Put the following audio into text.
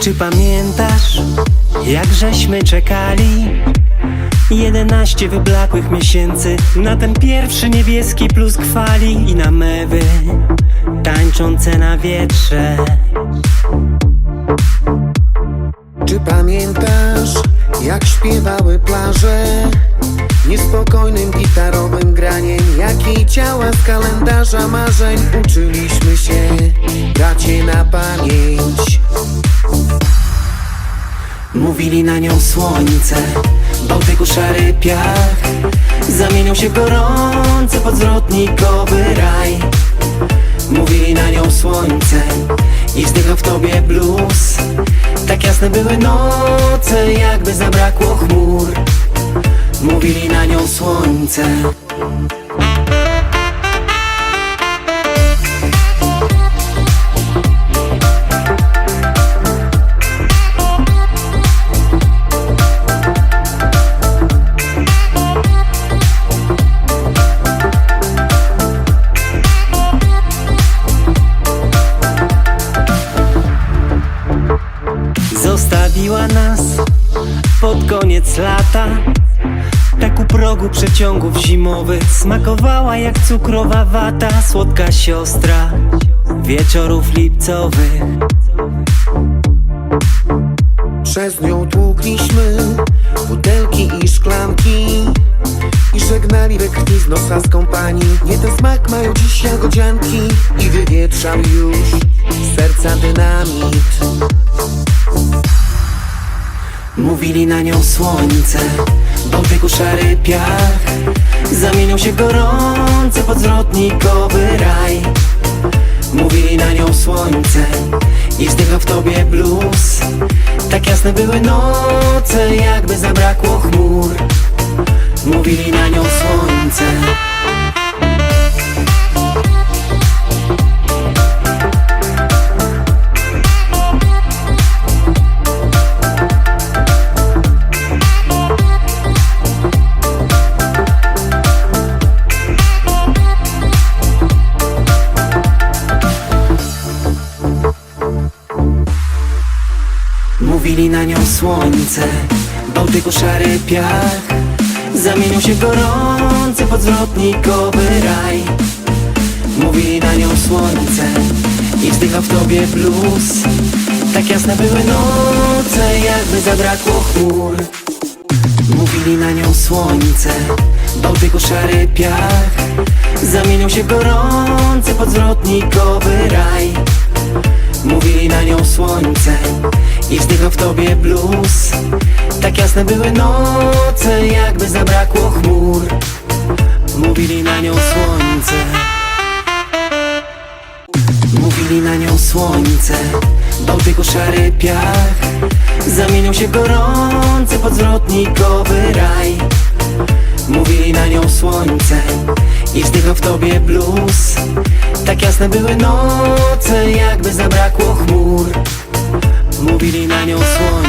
Czy pamiętasz, jak żeśmy czekali? Jedenaście wyblakłych miesięcy Na ten pierwszy niebieski plusk fali I na mewy tańczące na wietrze Czy pamiętasz, jak śpiewały plaże? Niespokojnym gitarowym graniem Jak i ciała z kalendarza marzeń Uczyliśmy się grać je na pamięć. Mówili na nią słońce Bałtyku szary piach Zamienił się w gorący podzwrotnikowy raj. Mówili na nią słońce I w tobie blues. Tak jasne były noce Jakby zabrakło chmur Mówili na nią słońce. Zostawiła nas pod koniec lata u progu przeciągów zimowych. Smakowała jak cukrowa wata Słodka siostra wieczorów lipcowych. Przez nią tłukliśmy butelki i szklanki I żegnali we krwi z nosa z kompanii. Nie ten smak mają dziś jagodzianki I wywietrzał już serca dynamit. Mówili na nią słońce Bałtyku szary piach. Zamienił się w gorący podzwrotnikowy raj. Mówili na nią słońce I wzdychał w tobie blues. Tak jasne były noce Jakby zabrakło chmur. Mówili na nią słońce Mówili na nią słońce. Bałtyku szary piach Zamienił się gorący podzwrotnikowy raj. Mówili na nią słońce I wzdychał w tobie blues. Tak jasne były noce Jakby zabrakło chmur. Mówili na nią słońce Bałtyku szary piach Zamienił się gorący podzwrotnikowy raj Wzdychał w tobie blues Tak jasne były noce Jakby zabrakło chmur. Mówili na nią słońce. Mówili na nią słońce. Bałtyku szary piach. Zamienił się w gorący podzwrotnikowy raj. Mówili na nią słońce I wzdychał w tobie blues. Tak jasne były noce Mówili na nią słoń.